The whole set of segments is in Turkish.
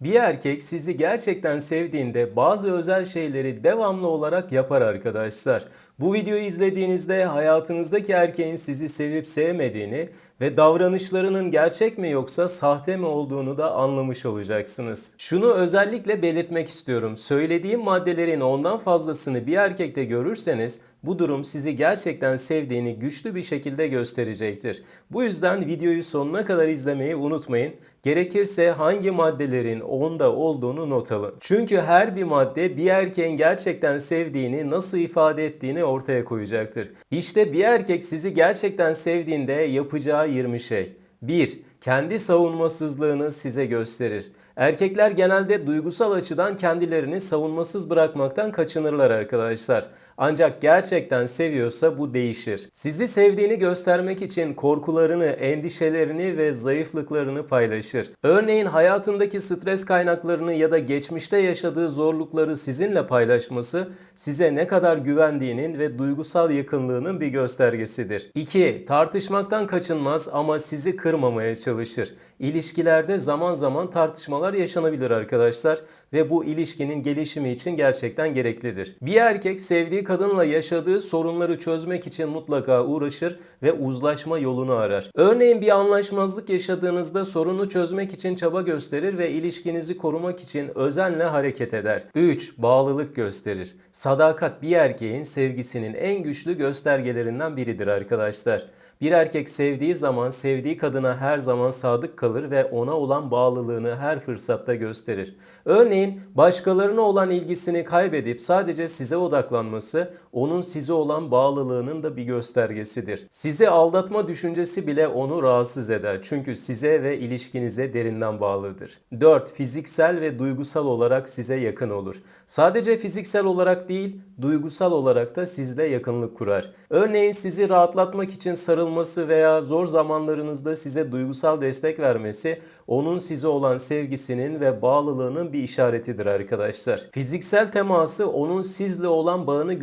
Bir erkek sizi gerçekten sevdiğinde bazı özel şeyleri devamlı olarak yapar arkadaşlar. Bu videoyu izlediğinizde hayatınızdaki erkeğin sizi sevip sevmediğini ve davranışlarının gerçek mi yoksa sahte mi olduğunu da anlamış olacaksınız. Şunu özellikle belirtmek istiyorum. Söylediğim maddelerin ondan fazlasını bir erkekte görürseniz bu durum sizi gerçekten sevdiğini güçlü bir şekilde gösterecektir. Bu yüzden videoyu sonuna kadar izlemeyi unutmayın. Gerekirse hangi maddelerin onda olduğunu not alın. Çünkü her bir madde bir erkeğin gerçekten sevdiğini nasıl ifade ettiğini ortaya koyacaktır. İşte bir erkek sizi gerçekten sevdiğinde yapacağı 20 şey. 1. Kendi savunmasızlığını size gösterir. Erkekler genelde duygusal açıdan kendilerini savunmasız bırakmaktan kaçınırlar arkadaşlar. Ancak gerçekten seviyorsa bu değişir. Sizi sevdiğini göstermek için korkularını, endişelerini ve zayıflıklarını paylaşır. Örneğin hayatındaki stres kaynaklarını ya da geçmişte yaşadığı zorlukları sizinle paylaşması size ne kadar güvendiğinin ve duygusal yakınlığının bir göstergesidir. 2. Tartışmaktan kaçınmaz ama sizi kırmamaya çalışır. İlişkilerde zaman zaman tartışmalar yaşanabilir arkadaşlar ve bu ilişkinin gelişimi için gerçekten gereklidir. Bir erkek sevdiği kadınla yaşadığı sorunları çözmek için mutlaka uğraşır ve uzlaşma yolunu arar. Örneğin bir anlaşmazlık yaşadığınızda sorunu çözmek için çaba gösterir ve ilişkinizi korumak için özenle hareket eder. 3. Bağlılık gösterir. Sadakat bir erkeğin sevgisinin en güçlü göstergelerinden biridir arkadaşlar. Bir erkek sevdiği zaman sevdiği kadına her zaman sadık kalır ve ona olan bağlılığını her fırsatta gösterir. Örneğin başkalarına olan ilgisini kaybedip sadece size odaklanması onun size olan bağlılığının da bir göstergesidir. Sizi aldatma düşüncesi bile onu rahatsız eder. Çünkü size ve ilişkinize derinden bağlıdır. 4. Fiziksel ve duygusal olarak size yakın olur. Sadece fiziksel olarak değil, duygusal olarak da sizle yakınlık kurar. Örneğin sizi rahatlatmak için sarılması veya zor zamanlarınızda size duygusal destek vermesi onun size olan sevgisinin ve bağlılığının bir işaretidir arkadaşlar. Fiziksel teması onun sizle olan bağını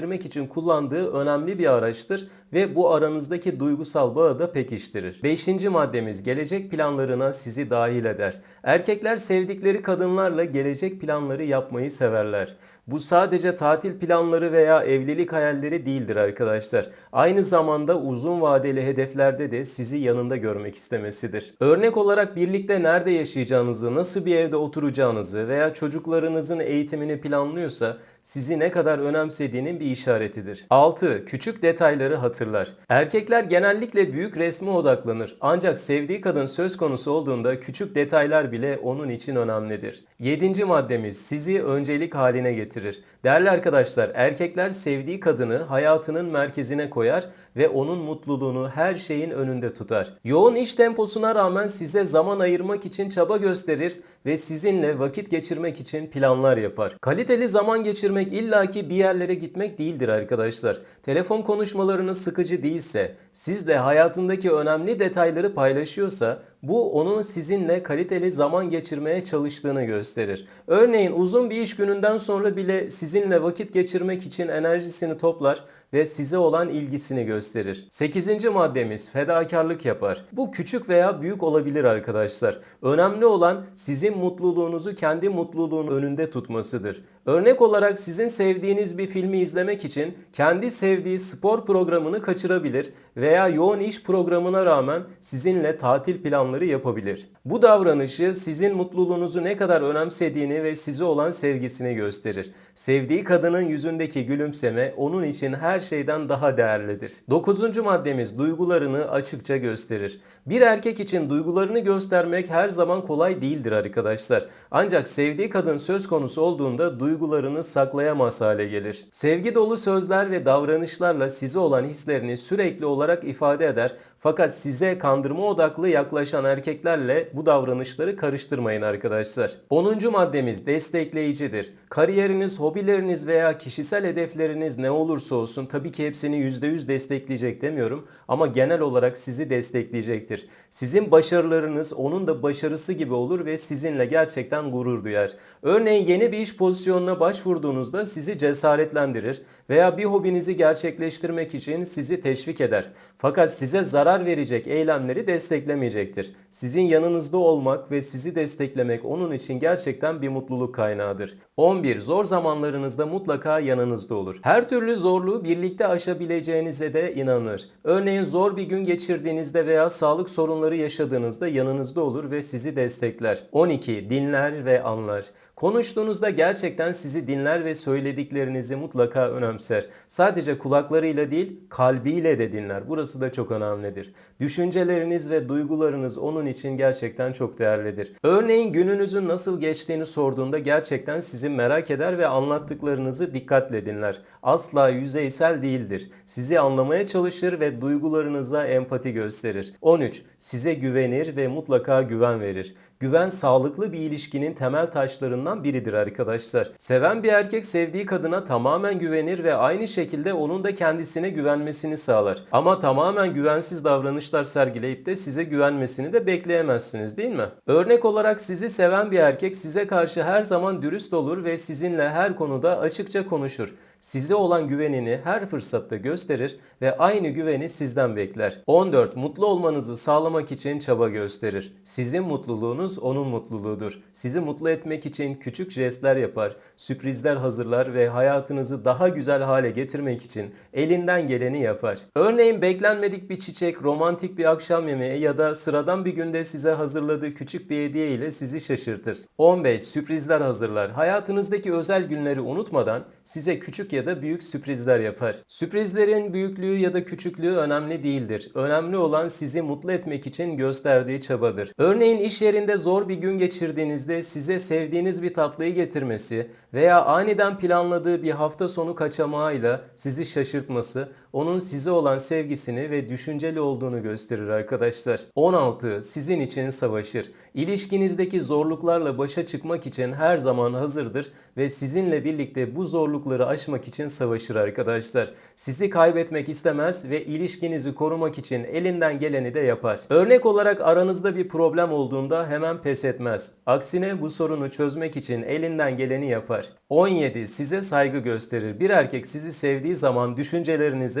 güçlendirmek için kullandığı önemli bir araçtır ve bu aranızdaki duygusal bağı da pekiştirir. Beşinci maddemiz gelecek planlarına sizi dahil eder. Erkekler sevdikleri kadınlarla gelecek planları yapmayı severler. Bu sadece tatil planları veya evlilik hayalleri değildir arkadaşlar. Aynı zamanda uzun vadeli hedeflerde de sizi yanında görmek istemesidir. Örnek olarak birlikte nerede yaşayacağınızı, nasıl bir evde oturacağınızı veya çocuklarınızın eğitimini planlıyorsa sizi ne kadar önemsediğinin bir işaretidir. 6. Küçük detayları hatırlar. Erkekler genellikle büyük resme odaklanır. Ancak sevdiği kadın söz konusu olduğunda küçük detaylar bile onun için önemlidir. 7. maddemiz sizi öncelik haline getirir. Değerli arkadaşlar, erkekler sevdiği kadını hayatının merkezine koyar ve onun mutluluğunu her şeyin önünde tutar. Yoğun iş temposuna rağmen size zaman ayırmak için çaba gösterir ve sizinle vakit geçirmek için planlar yapar. Kaliteli zaman geçirmek illaki bir yerlere gitmek değildir arkadaşlar. Telefon konuşmalarınız sıkıcı değilse, sizle hayatındaki önemli detayları paylaşıyorsa bu onun sizinle kaliteli zaman geçirmeye çalıştığını gösterir. Örneğin uzun bir iş gününden sonra bile sizinle vakit geçirmek için enerjisini toplar ve size olan ilgisini gösterir. 8. maddemiz fedakarlık yapar. Bu küçük veya büyük olabilir arkadaşlar. Önemli olan sizin mutluluğunuzu kendi mutluluğunun önünde tutmasıdır. Örnek olarak sizin sevdiğiniz bir filmi izlemek için kendi sevdiği spor programını kaçırabilir veya yoğun iş programına rağmen sizinle tatil planları yapabilir. Bu davranışı sizin mutluluğunuzu ne kadar önemsediğini ve size olan sevgisini gösterir. Sevdiği kadının yüzündeki gülümseme onun için her şeyden daha değerlidir. 9. maddemiz duygularını açıkça gösterir. Bir erkek için duygularını göstermek her zaman kolay değildir arkadaşlar. Ancak sevdiği kadın söz konusu olduğunda duygularını saklayamaz hale gelir. Sevgi dolu sözler ve davranışlarla size olan hislerini sürekli olarak ifade eder fakat size kandırma odaklı yaklaşan erkeklerle bu davranışları karıştırmayın arkadaşlar. 10. maddemiz destekleyicidir. Kariyeriniz, hobileriniz veya kişisel hedefleriniz ne olursa olsun tabii ki hepsini %100 destekleyecek demiyorum ama genel olarak sizi destekleyecektir. Sizin başarılarınız onun da başarısı gibi olur ve sizinle gerçekten gurur duyar. Örneğin yeni bir iş pozisyonuna başvurduğunuzda sizi cesaretlendirir veya bir hobinizi gerçekleştirmek için sizi teşvik eder. Fakat size zarar zarar verecek eylemleri desteklemeyecektir. Sizin yanınızda olmak ve sizi desteklemek onun için gerçekten bir mutluluk kaynağıdır. 11. Zor zamanlarınızda mutlaka yanınızda olur. Her türlü zorluğu birlikte aşabileceğinize de inanır. Örneğin zor bir gün geçirdiğinizde veya sağlık sorunları yaşadığınızda yanınızda olur ve sizi destekler. 12. Dinler ve anlar. Konuştuğunuzda gerçekten sizi dinler ve söylediklerinizi mutlaka önemser. Sadece kulaklarıyla değil, kalbiyle de dinler. Burası da çok önemlidir. Düşünceleriniz ve duygularınız onun için gerçekten çok değerlidir. Örneğin gününüzün nasıl geçtiğini sorduğunda gerçekten sizi merak eder ve anlattıklarınızı dikkatle dinler. Asla yüzeysel değildir. Sizi anlamaya çalışır ve duygularınıza empati gösterir. 13. Size güvenir ve mutlaka güven verir. Güven sağlıklı bir ilişkinin temel taşlarından biridir arkadaşlar. Seven bir erkek sevdiği kadına tamamen güvenir ve aynı şekilde onun da kendisine güvenmesini sağlar. Ama tamamen güvensiz davranışlar sergileyip de size güvenmesini de bekleyemezsiniz değil mi? Örnek olarak sizi seven bir erkek size karşı her zaman dürüst olur ve sizinle her konuda açıkça konuşur. Size olan güvenini her fırsatta gösterir ve aynı güveni sizden bekler. 14. Mutlu olmanızı sağlamak için çaba gösterir. Sizin mutluluğunuz onun mutluluğudur. Sizi mutlu etmek için küçük jestler yapar, sürprizler hazırlar ve hayatınızı daha güzel hale getirmek için elinden geleni yapar. Örneğin beklenmedik bir çiçek, romantik bir akşam yemeği ya da sıradan bir günde size hazırladığı küçük bir hediye ile sizi şaşırtır. 15. Sürprizler hazırlar. Hayatınızdaki özel günleri unutmadan size küçük ya da büyük sürprizler yapar. Sürprizlerin büyüklüğü ya da küçüklüğü önemli değildir. Önemli olan sizi mutlu etmek için gösterdiği çabadır. Örneğin iş yerinde zor bir gün geçirdiğinizde size sevdiğiniz bir tatlıyı getirmesi veya aniden planladığı bir hafta sonu kaçamağıyla sizi şaşırtması onun size olan sevgisini ve düşünceli olduğunu gösterir arkadaşlar. 16. Sizin için savaşır. İlişkinizdeki zorluklarla başa çıkmak için her zaman hazırdır ve sizinle birlikte bu zorlukları aşmak için savaşır arkadaşlar. Sizi kaybetmek istemez ve ilişkinizi korumak için elinden geleni de yapar. Örnek olarak aranızda bir problem olduğunda hemen pes etmez. Aksine bu sorunu çözmek için elinden geleni yapar. 17. Size saygı gösterir. Bir erkek sizi sevdiği zaman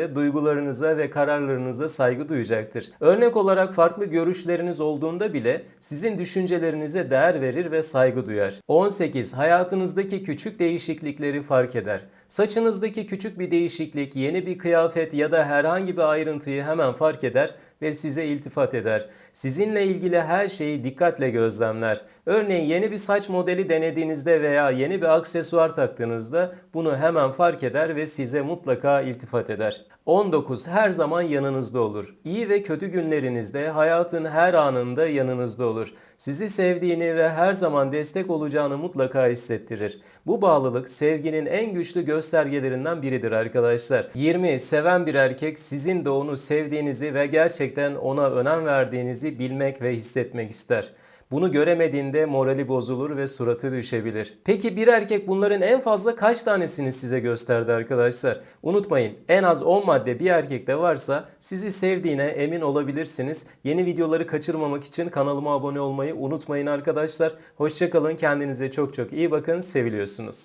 düşüncelerinize, duygularınıza ve kararlarınıza saygı duyacaktır. Örnek olarak farklı görüşleriniz olduğunda bile sizin düşüncelerinize değer verir ve saygı duyar. 18. Hayatınızdaki küçük değişiklikleri fark eder. Saçınızdaki küçük bir değişiklik, yeni bir kıyafet ya da herhangi bir ayrıntıyı hemen fark eder ve size iltifat eder. Sizinle ilgili her şeyi dikkatle gözlemler. Örneğin yeni bir saç modeli denediğinizde veya yeni bir aksesuar taktığınızda bunu hemen fark eder ve size mutlaka iltifat eder. 19. Her zaman yanınızda olur. İyi ve kötü günlerinizde hayatın her anında yanınızda olur. Sizi sevdiğini ve her zaman destek olacağını mutlaka hissettirir. Bu bağlılık sevginin en güçlü göstergelerinden biridir arkadaşlar. 20. Seven bir erkek sizin de onu sevdiğinizi ve gerçekten ona önem verdiğinizi bilmek ve hissetmek ister. Bunu göremediğinde morali bozulur ve suratı düşebilir. Peki bir erkek bunların en fazla kaç tanesini size gösterdi arkadaşlar? Unutmayın en az 10 madde bir erkekte varsa sizi sevdiğine emin olabilirsiniz. Yeni videoları kaçırmamak için kanalıma abone olmayı unutmayın arkadaşlar. Hoşçakalın kendinize çok çok iyi bakın seviliyorsunuz.